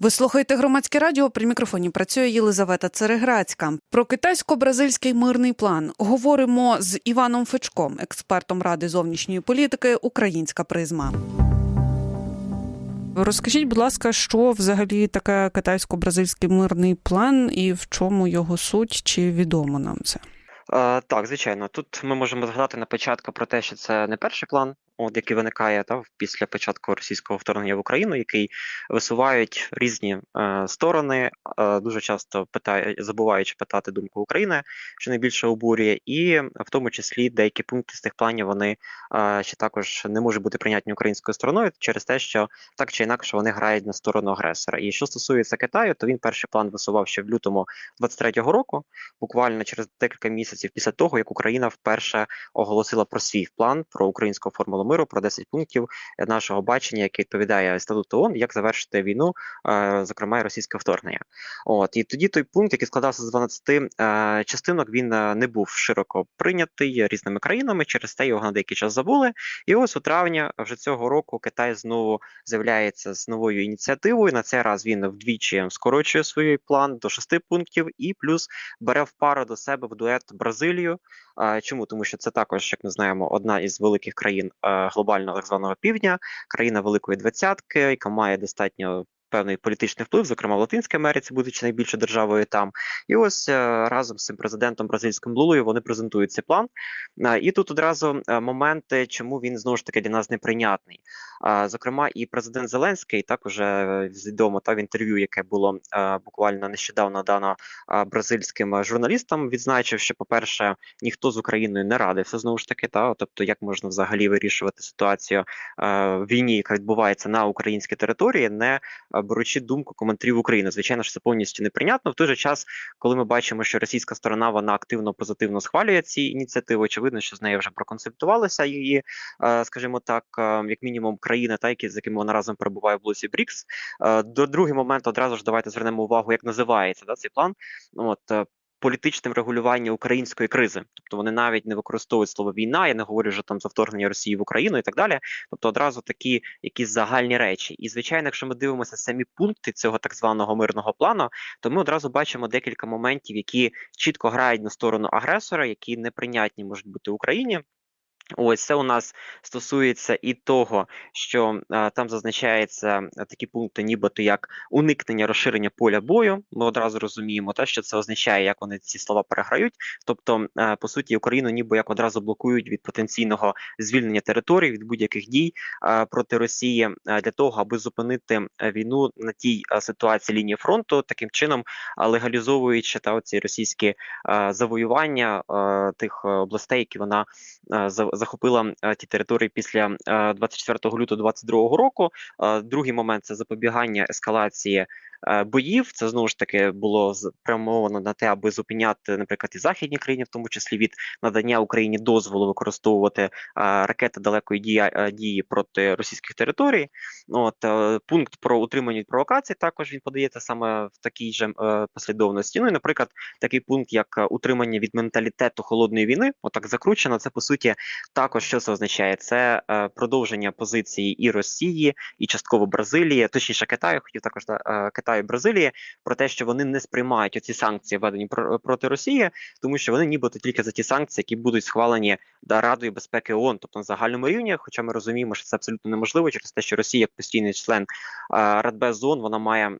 Ви слухаєте громадське радіо. При мікрофоні працює Єлизавета Цереграцька. Про китайсько-бразильський мирний план говоримо з Іваном Фечком, експертом ради зовнішньої політики Українська призма. Розкажіть, будь ласка, що взагалі таке китайсько-бразильський мирний план і в чому його суть, чи відомо нам це? Е, Так, звичайно. Тут ми можемо згадати на початку про те, що це не перший план, от який виникає та, після початку російського вторгнення в Україну, який висувають різні е, сторони, е, дуже часто питає, забуваючи питати думку України, що найбільше обурює, і в тому числі деякі пункти з тих планів вони е, ще також не можуть бути прийнятні українською стороною через те, що так чи інакше вони грають на сторону агресора. І що стосується Китаю, то він перший план висував ще в лютому 23-го року, буквально через декілька місяців після того, як Україна вперше оголосила про свій план про українську формулу миру, про 10 пунктів нашого бачення, яке відповідає статуту ООН, як завершити війну, е, зокрема і російське вторгнення. От і тоді той пункт, який складався з 12 е, частинок, він е, не був широко прийнятий різними країнами. Через те його на деякий час забули. І ось у травні вже цього року Китай знову з'являється з новою ініціативою. На цей раз він вдвічі скорочує свій план до шести пунктів, і плюс бере в пару до себе в дует Бразилію. Чому? Тому що це також, як ми знаємо, одна із великих країн е, глобального так званого півдня, країна Великої Двадцятки, яка має достатньо. Певний політичний вплив, зокрема в Латинській Америці, будучи найбільшою державою там, і ось е, разом з цим президентом бразильським Лулою вони презентують цей план. Е, І тут одразу е, моменти, чому він знову ж таки для нас неприйнятний. Зокрема, і президент Зеленський також е, відомо та в інтерв'ю, яке було буквально нещодавно дано бразильським журналістам, відзначив, що, по-перше, ніхто з Україною не радився знову ж таки. Та тобто, як можна взагалі вирішувати ситуацію в війні, яка відбувається на українській території, не беручи думку коментарів України. Звичайно ж, це повністю неприйнятно. В той же час, коли ми бачимо, що російська сторона вона активно позитивно схвалює ці ініціативи, очевидно, що з нею вже проконсультувалися її, е, скажімо так, е, як мінімум, країни, та які з якими вона разом перебуває в блоці БРІКС. Е, До другий момент одразу ж давайте звернемо увагу, як називається да, цей план. От е, політичним регулюванням української кризи, тобто вони навіть не використовують слово війна. Я не говорю вже там за вторгнення Росії в Україну і так далі. Тобто одразу такі якісь загальні речі. І звичайно, якщо ми дивимося самі пункти цього так званого мирного плану, то ми одразу бачимо декілька моментів, які чітко грають на сторону агресора, які неприйнятні можуть бути Україні. Ось це у нас стосується і того, що е, там зазначається такі пункти, нібито як уникнення розширення поля бою. Ми одразу розуміємо, те, що це означає, як вони ці слова переграють. Тобто, е, по суті, Україну ніби як одразу блокують від потенційного звільнення територій від будь-яких дій е, проти Росії е, для того, аби зупинити війну на тій е, ситуації лінії фронту, таким чином е, легалізовуючи та оці російські е, завоювання е, тих областей, які вона за- захопила е, ті території після е, 24 лютого 22 року. Е, Другий момент це запобігання ескалації. Е, Боїв це знову ж таки було спрямовано на те, аби зупиняти, наприклад, і західні країни, в тому числі від надання Україні дозволу використовувати е, ракети далекої е, дії проти російських територій. От пункт про утримання від провокацій також він подається саме в такій же послідовності. Ну і, наприклад, такий пункт, як утримання від менталітету холодної війни, отак закручено. Це по суті також що це означає? Це продовження позиції і Росії, і частково Бразилії, точніше Китаю, хотів також е, Китаю і Бразилії про те, що вони не сприймають оці санкції, введені про, проти Росії, тому що вони нібито тільки за ті санкції, які будуть схвалені Радою безпеки ООН, тобто на загальному рівні. Хоча ми розуміємо, що це абсолютно неможливо через те, що Росія, як постійний член Радбез ООН, вона має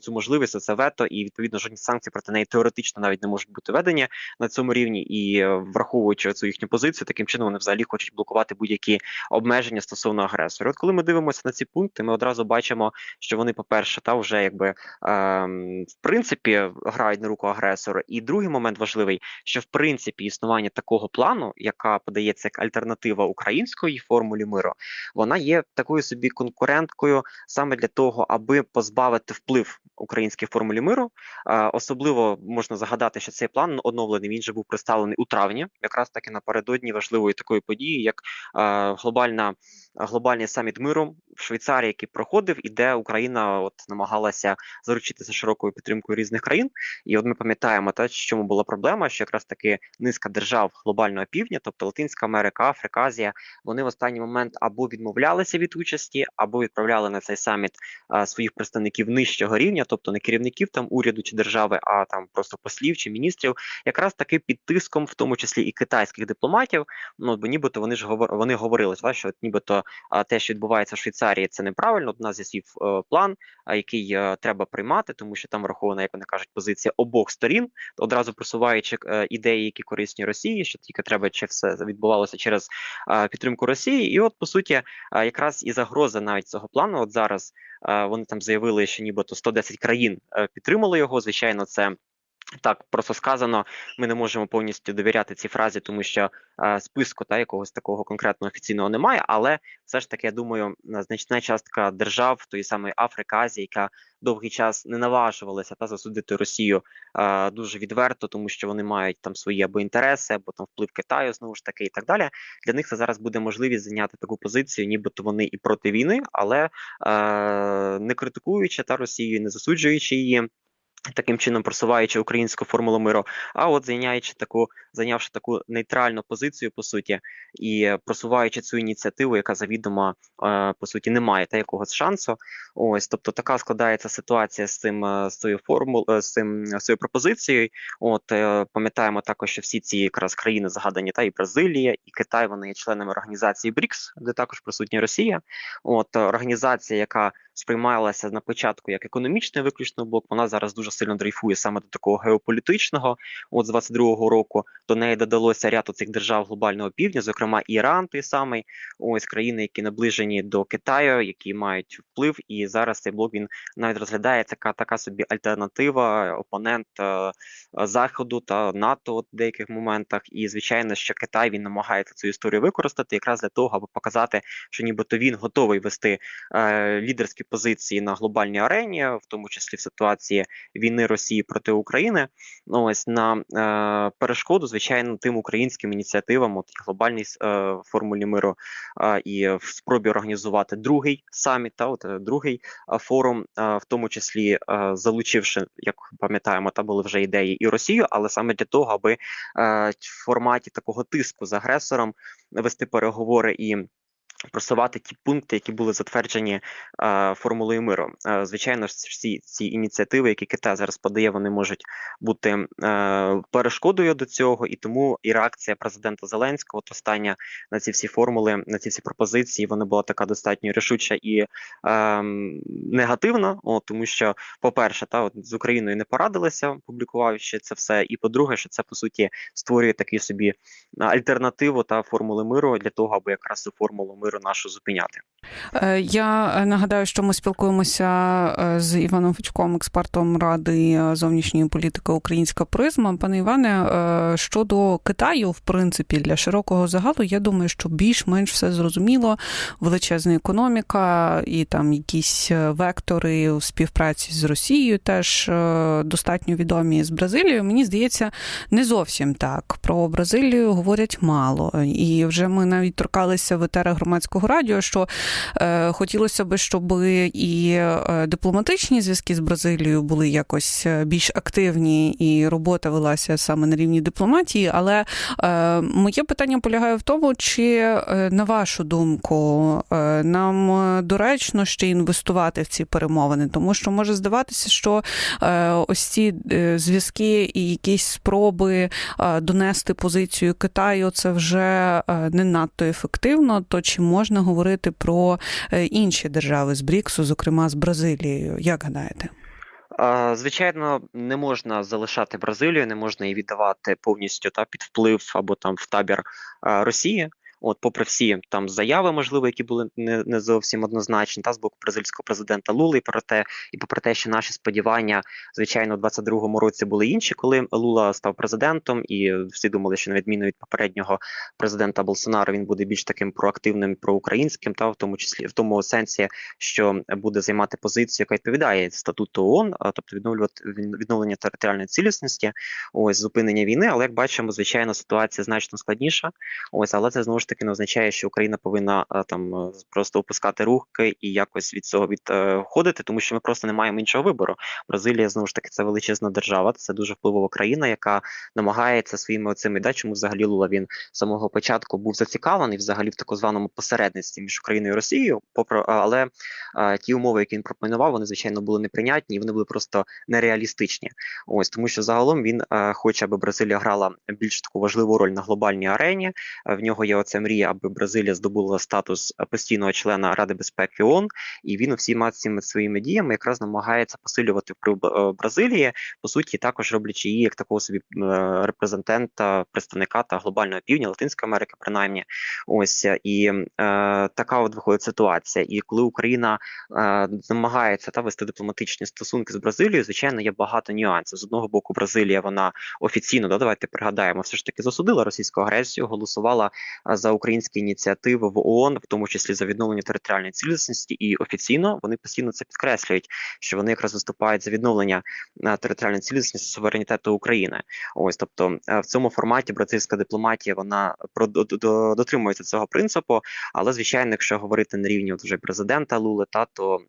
цю можливість це вето, і відповідно жодні санкції проти неї теоретично навіть не можуть бути введені на цьому рівні. І е, враховуючи цю їхню позицію, таким чином вони взагалі хочуть блокувати будь-які обмеження стосовно агресора. От коли ми дивимося на ці пункти, ми одразу бачимо, що вони, по-перше, та вже якби ем, в принципі грають на руку агресора. І другий момент важливий, що в принципі існування такого плану, яка подається як альтернатива української формулі миру, вона є такою собі конкуренткою саме для того, аби позбавити вплив українській формулі миру. Е, особливо можна згадати, що цей план оновлений. Він же був представлений у травні, якраз таки напередодні важливої такої події, як е, глобальна глобальний саміт миру в Швейцарії, який проходив, і де Україна от намагалася заручитися широкою підтримкою різних країн. І от ми пам'ятаємо, та чому була проблема, що якраз таки низка держав глобального півдня, тобто Латинська Америка, Африка, Азія, вони в останній момент або відмовлялися від участі, або відправляли на цей саміт а, своїх представників нижчого рівня, тобто не керівників там уряду чи держави, а там просто послів чи міністрів, якраз таки під тиском, в тому числі і китайських дипломатів. Ну бо нібито вони ж говор... вони говорили, що нібито те, що відбувається в Швейцарії, це неправильно. У нас свій е, план, який е, треба приймати, тому що там врахована, як вони кажуть, позиція обох сторін, одразу просуваючи е, ідеї, які корисні Росії, що тільки треба, чи все відбувалося через підтримку Росії. І от по суті, якраз і загроза навіть цього плану. От зараз вони там заявили, що нібито 110 країн підтримали його. Звичайно, це. Так, просто сказано, ми не можемо повністю довіряти цій фразі, тому що е, списку та якогось такого конкретного офіційного немає. Але все ж таки, я думаю, е, значна частка держав, тої самої Африки, Азії, яка довгий час не наважувалася та засудити Росію е, дуже відверто, тому що вони мають там свої або інтереси, або там вплив Китаю знову ж таки, і так далі. Для них це зараз буде можливість зайняти таку позицію, нібито вони і проти війни, але е, не критикуючи та Росію, не засуджуючи її. Таким чином просуваючи українську формулу миру, а от зайняючи таку, зайнявши таку нейтральну позицію по суті, і просуваючи цю ініціативу, яка завідомо е, по суті не має та якогось шансу. Ось, тобто така складається ситуація з цим е, з цією формул, е, з цим з цією пропозицією. От пам'ятаємо також, що всі ці якраз країни згадані, та і Бразилія, і Китай, вони є членами організації БРІКС, де також присутня Росія. От організація, яка сприймалася на початку як економічний виключно блок, вона зараз дуже сильно дрейфує саме до такого геополітичного. От з 22-го року до неї додалося ряд цих держав глобального півдня, зокрема Іран, той самий, ось країни, які наближені до Китаю, які мають вплив. І зараз цей блок він навіть розглядає така така собі альтернатива, опонент е, Заходу та НАТО в деяких моментах. І звичайно, що Китай він намагається цю історію використати якраз для того, аби показати, що нібито він готовий вести е, лідерські позиції на глобальній арені, в тому числі в ситуації війни Росії проти України. Ну ось на е, перешкоду, звичайно, тим українським ініціативам, от глобальній е, формулі миру, е, і в спробі організувати другий саміт, та от е, другий е, форум, е, в тому числі е, залучивши, як пам'ятаємо, та були вже ідеї і Росію, але саме для того, аби е, в форматі такого тиску з агресором вести переговори і. Просувати ті пункти, які були затверджені е, формулою миру. Е, звичайно, ж, всі ці ініціативи, які Китай зараз подає, вони можуть бути е, перешкодою до цього, і тому і реакція президента Зеленського, от остання на ці всі формули, на ці всі пропозиції, вона була така достатньо рішуча і е, негативна. О, тому що, по-перше, та от з Україною не порадилися, публікувавши це все. І по-друге, що це по суті створює такий собі альтернативу та формули миру для того, аби якраз цю формулу миру нашу зупиняти. Е, Я е, нагадаю, що ми спілкуємося е, з Іваном Фечком, експертом ради зовнішньої політики Українська призма. Пане Іване, щодо Китаю, в принципі, для широкого загалу, я думаю, що більш-менш все зрозуміло. Величезна економіка і там якісь вектори у співпраці з Росією теж достатньо відомі з Бразилією. Мені здається, не зовсім так. Про Бразилію говорять мало. І вже ми навіть торкалися в етерах громадського радіо, що хотілося б, щоб і е, дипломатичні зв'язки з Бразилією були якось е, більш активні, і робота велася саме на рівні дипломатії. Але е, моє питання полягає в тому, чи е, на вашу думку е, нам е, доречно ще інвестувати в ці перемовини, тому що може здаватися, що е, ось ці е, зв'язки і якісь спроби е, донести позицію Китаю, це вже е, не надто ефективно. То чи можна говорити про е, інші держави з Бріксу, зокрема з Бразилією? Як гадаєте? Звичайно, не можна залишати Бразилію, не можна її віддавати повністю та під вплив або там в табір Росії. От, попри всі там заяви, можливо, які були не, не зовсім однозначні, та з боку бразильського президента Лули, і про те, і попри те, що наші сподівання, звичайно, у 22-му році були інші, коли Лула став президентом, і всі думали, що на відміну від попереднього президента Болсонaro він буде більш таким проактивним, проукраїнським, та в тому числі в тому сенсі, що буде займати позицію, яка відповідає статуту ООН, тобто відновлювати відновлення територіальної цілісності, ось зупинення війни. Але як бачимо, звичайно, ситуація значно складніша. Ось, але це знову ж таки не означає, що Україна повинна е, там е, просто опускати руки і якось від цього відходити, тому що ми просто не маємо іншого вибору. Бразилія знову ж таки це величезна держава, це дуже впливова країна, яка намагається своїми оцими да, чому взагалі Лула він з самого початку був зацікавлений взагалі в так званому посередництві між Україною і Росією. Попри але е, ті умови, які він пропонував, вони звичайно були неприйнятні, і вони були просто нереалістичні. Ось тому, що загалом він е, хоче, аби Бразилія грала більш таку важливу роль на глобальній арені. Е, В нього є оця мрія, аби Бразилія здобула статус е, постійного члена Ради безпеки ООН, і він всіма цими своїми діями якраз намагається посилювати вплив е, Бразилії, по суті, також роблячи її як такого собі е, репрезентанта, представника та глобального півдня Латинської Америки, принаймні. Ось і е, така от виходить ситуація. І коли Україна е, намагається та вести дипломатичні стосунки з Бразилією, звичайно, є багато нюансів. З одного боку, Бразилія вона офіційно да, давайте пригадаємо, все ж таки засудила російську агресію, голосувала а, українські ініціативи в ООН, в тому числі за відновлення територіальної цілісності, і офіційно вони постійно це підкреслюють, що вони якраз виступають за відновлення а, територіальної цілісності суверенітету України. Ось тобто е, в цьому форматі бразильська дипломатія вона дотримується цього принципу. Але звичайно, якщо говорити на рівні от вже президента Лули, та то е,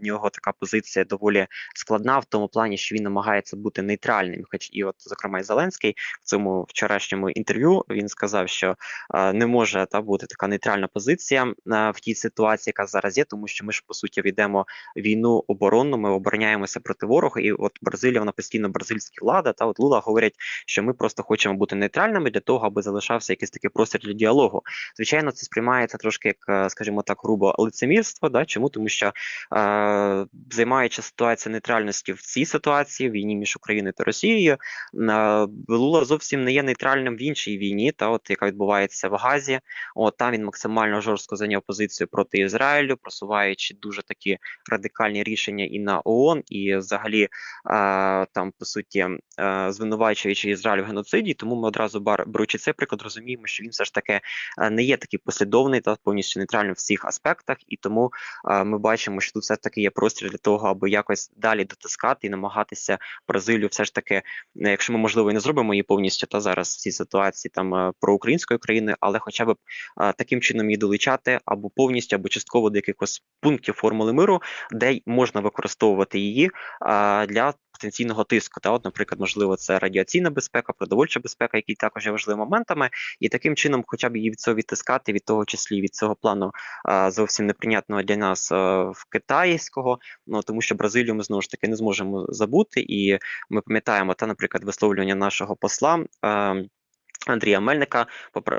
в нього така позиція доволі складна в тому плані, що він намагається бути нейтральним. Хоч і от зокрема і Зеленський в цьому вчорашньому інтерв'ю він сказав, що е, не може та бути така нейтральна позиція е, в тій ситуації, яка зараз є, тому що ми ж по суті ведемо війну оборонну, ми обороняємося проти ворога, і от Бразилія, вона постійно бразильська влада. Та от Лула говорять, що ми просто хочемо бути нейтральними для того, аби залишався якийсь такий простір для діалогу. Звичайно, це сприймається трошки як, е, скажімо так, грубо лицемірство. Да? Чому? Тому що е, займаючи ситуацію нейтральності в цій ситуації, війні між Україною та Росією, е, Лула зовсім не є нейтральним в іншій війні, та от яка відбувається в Газі. От там він максимально жорстко зайняв позицію проти Ізраїлю, просуваючи дуже такі радикальні рішення і на ООН, і взагалі е, там по суті е, звинувачуючи Ізраїль в геноциді. Тому ми одразу беручи цей приклад, розуміємо, що він все ж таки е, не є такий послідовний та повністю нейтральним в всіх аспектах, і тому е, ми бачимо, що тут все ж таки є простір для того, аби якось далі дотискати і намагатися Бразилію, все ж таки, якщо ми можливо і не зробимо її повністю, та зараз в цій ситуації там е, проукраїнської країни, але хоча б таким чином її долучати або повністю, або частково до якихось пунктів формули миру, де можна використовувати її для потенційного тиску. Та, от, наприклад, можливо, це радіаційна безпека, продовольча безпека, які також є важливими моментами, і таким чином, хоча б її від цього відтискати, від того числі від цього плану зовсім неприйнятного для нас в китайського. Ну тому що Бразилію ми знову ж таки не зможемо забути, і ми пам'ятаємо та, наприклад, висловлювання нашого посла. Андрія Мельника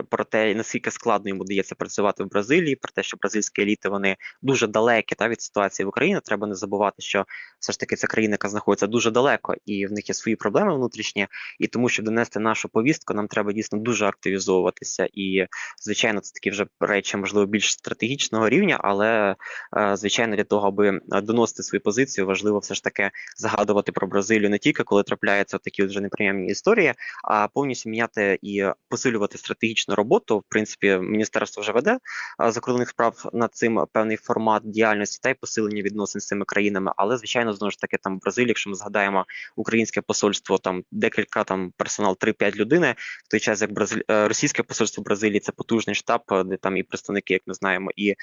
про те, наскільки складно йому дається працювати в Бразилії, про те, що бразильські еліти вони дуже далекі та від ситуації в Україні. Треба не забувати, що все ж таки ця країна, яка знаходиться дуже далеко, і в них є свої проблеми внутрішні. І тому, щоб донести нашу повістку, нам треба дійсно дуже активізовуватися. І звичайно, це такі вже речі, можливо, більш стратегічного рівня, але е, звичайно, для того, аби доносити свою позицію, важливо все ж таки згадувати про Бразилію не тільки коли трапляються такі вже неприємні історії, а повністю міняти і посилювати стратегічну роботу. В принципі, міністерство вже веде закордонних справ над цим певний формат діяльності та й посилення відносин з цими країнами. Але звичайно, знову ж таки, там в Бразилії, якщо ми згадаємо українське посольство, там декілька там персонал 3-5 людини, в той час як Бразиль... е, російське посольство Бразилії це потужний штаб, е, де там і представники, як ми знаємо, і е,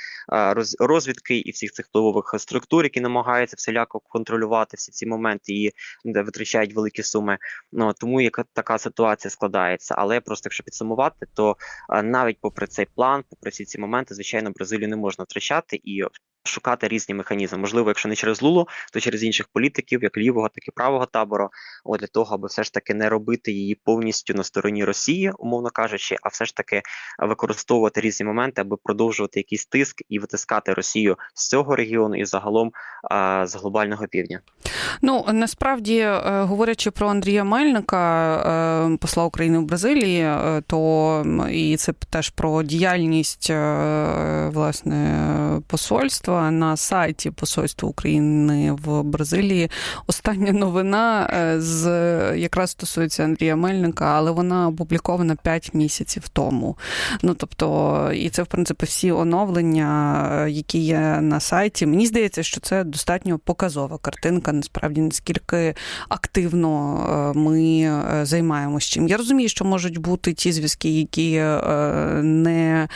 роз... розвідки, і всіх цих впливових структур, які намагаються всіляко контролювати всі ці моменти і витрачають великі суми. Ну тому яка така ситуація складається. Але просто якщо підсумувати, то навіть попри цей план, попри всі ці моменти, звичайно, Бразилію не можна втрачати. І шукати різні механізми. Можливо, якщо не через Лулу, то через інших політиків, як лівого, так і правого табору. От для того, аби все ж таки не робити її повністю на стороні Росії, умовно кажучи, а все ж таки використовувати різні моменти, аби продовжувати якийсь тиск і витискати Росію з цього регіону і загалом а, з глобального півдня. Ну насправді, е, говорячи про Андрія Мельника, е, посла України в Бразилії, е, то і це теж про діяльність власне посольства. На сайті Посольства України в Бразилії. Остання новина е, з якраз стосується Андрія Мельника, але вона опублікована 5 місяців тому. Ну тобто, і це в принципі всі оновлення, е, які є на сайті. Мені здається, що це достатньо показова картинка. Насправді наскільки активно е, ми займаємося чим. Я розумію, що можуть бути ті зв'язки, які не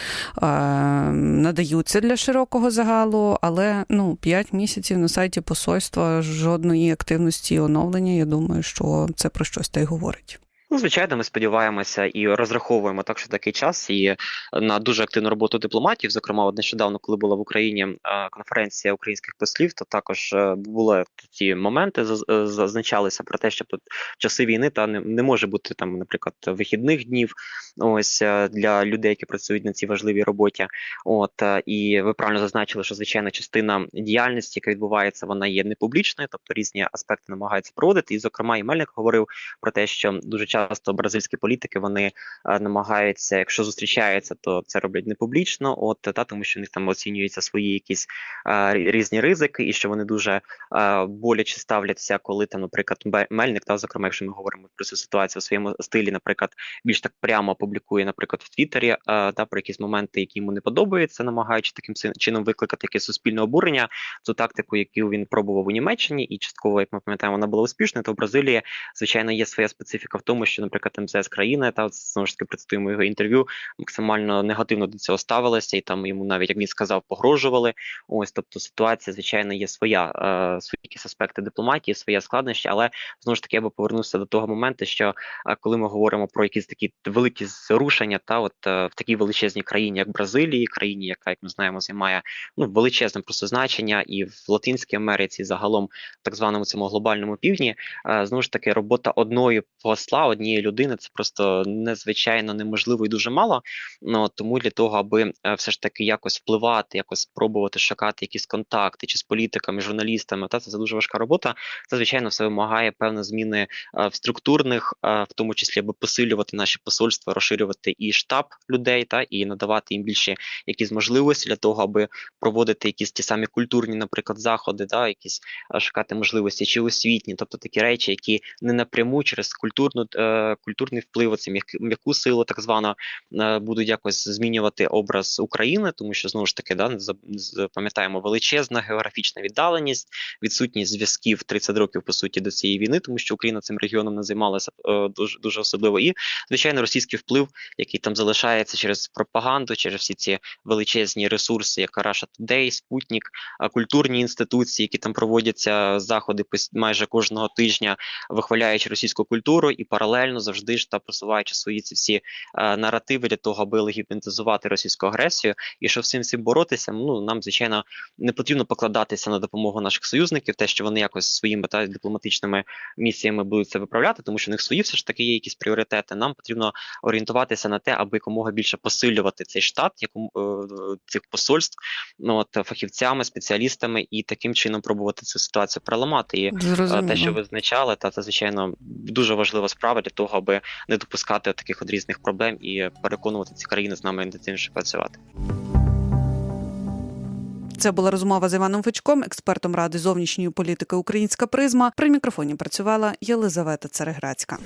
надаються для широкого загалу, але ну 5 місяців на сайті посольства жодної активності і оновлення. Я думаю, що це про щось та й говорить. Ну, звичайно, ми сподіваємося і розраховуємо так, що такий час і на дуже активну роботу дипломатів. Зокрема, от нещодавно, коли була в Україні е, конференція українських послів, то також е, були ці моменти, е, зазначалися про те, що в часи війни та не, не може бути там, наприклад, вихідних днів. Ось для людей, які працюють на цій важливій роботі. От і ви правильно зазначили, що звичайно частина діяльності, яка відбувається, вона є непублічною, тобто різні аспекти намагаються проводити. І, зокрема, і Мельник говорив про те, що дуже часто бразильські політики вони е, намагаються, якщо зустрічаються, то це роблять не публічно, от та тому, що в них там оцінюються свої якісь е, рі- різні ризики, і що вони дуже е, боляче ставляться, коли там, наприклад, Мельник, та зокрема, якщо ми говоримо про цю ситуацію у своєму стилі, наприклад, більш так прямо публікує, наприклад, в Твіттері е, та про якісь моменти, які йому не подобаються, намагаючи таким чином викликати якесь суспільне обурення. Цю тактику, яку він пробував у Німеччині, і частково, як ми пам'ятаємо, вона була успішною, то в Бразилії, звичайно, є своя специфіка в тому, що, наприклад, МЗС країни та знову ж таки процитуємо його інтерв'ю, максимально негативно до цього ставилися, і там йому навіть як він сказав, погрожували. Ось, тобто ситуація, звичайно, є своя, е, свої якісь аспекти дипломатії, своя складнощі, але знову ж таки я би повернувся до того моменту, що е, коли ми говоримо про якісь такі великі зрушення, та от е, в такій величезній країні, як Бразилії, країні, яка, як ми знаємо, займає ну величезне просто значення, і в Латинській Америці, і загалом так званому цьому глобальному півдні, е, знову ж таки, робота одної посла, однієї людини, це просто незвичайно неможливо і дуже мало. Ну тому для того, аби е, все ж таки якось впливати, якось спробувати шукати якісь контакти чи з політиками, журналістами, та це, дуже важка робота. Це звичайно все вимагає певної зміни е, в структурних, е, в тому числі аби посилювати наші посольства, розширювати і штаб людей, та і надавати їм більше якісь можливості для того, аби проводити якісь ті самі культурні, наприклад, заходи, да, якісь шукати можливості чи освітні, тобто такі речі, які не напряму через культурну культурний вплив, м'як- м'яку силу, так звано, е, будуть якось змінювати образ України, тому що знову ж таки, да, пам'ятаємо величезна географічна віддаленість, відсутність зв'язків 30 років по суті до цієї війни, тому що Україна цим регіоном не займалася е, дуже дуже особливо. І звичайно, російський вплив, який там залишається через пропаганду, через всі ці величезні ресурси, як Russia Today, Спутник, культурні інституції, які там проводяться заходи майже кожного тижня, вихваляючи російську культуру і паралельно завжди ж та просуваючи свої ці всі е, наративи для того, аби легітимізувати російську агресію. І щоб з цим всім боротися, ну нам звичайно не потрібно покладатися на допомогу наших союзників, те, що вони якось своїми та дипломатичними місіями будуть це виправляти, тому що в них свої все ж таки є якісь пріоритети. Нам потрібно орієнтуватися на те, аби якомога більше посилювати цей штат, якому е, цих посольств, ну от фахівцями, спеціалістами, і таким чином пробувати цю ситуацію переламати. І е, Зрозуміло. те, що ви зазначали, та це звичайно дуже важлива справа для того, аби не допускати таких от різних проблем і переконувати ці країни з нами інтенсивніше працювати. Це була розмова з Іваном Фечком, експертом ради зовнішньої політики Українська призма. При мікрофоні працювала Єлизавета Цереграцька.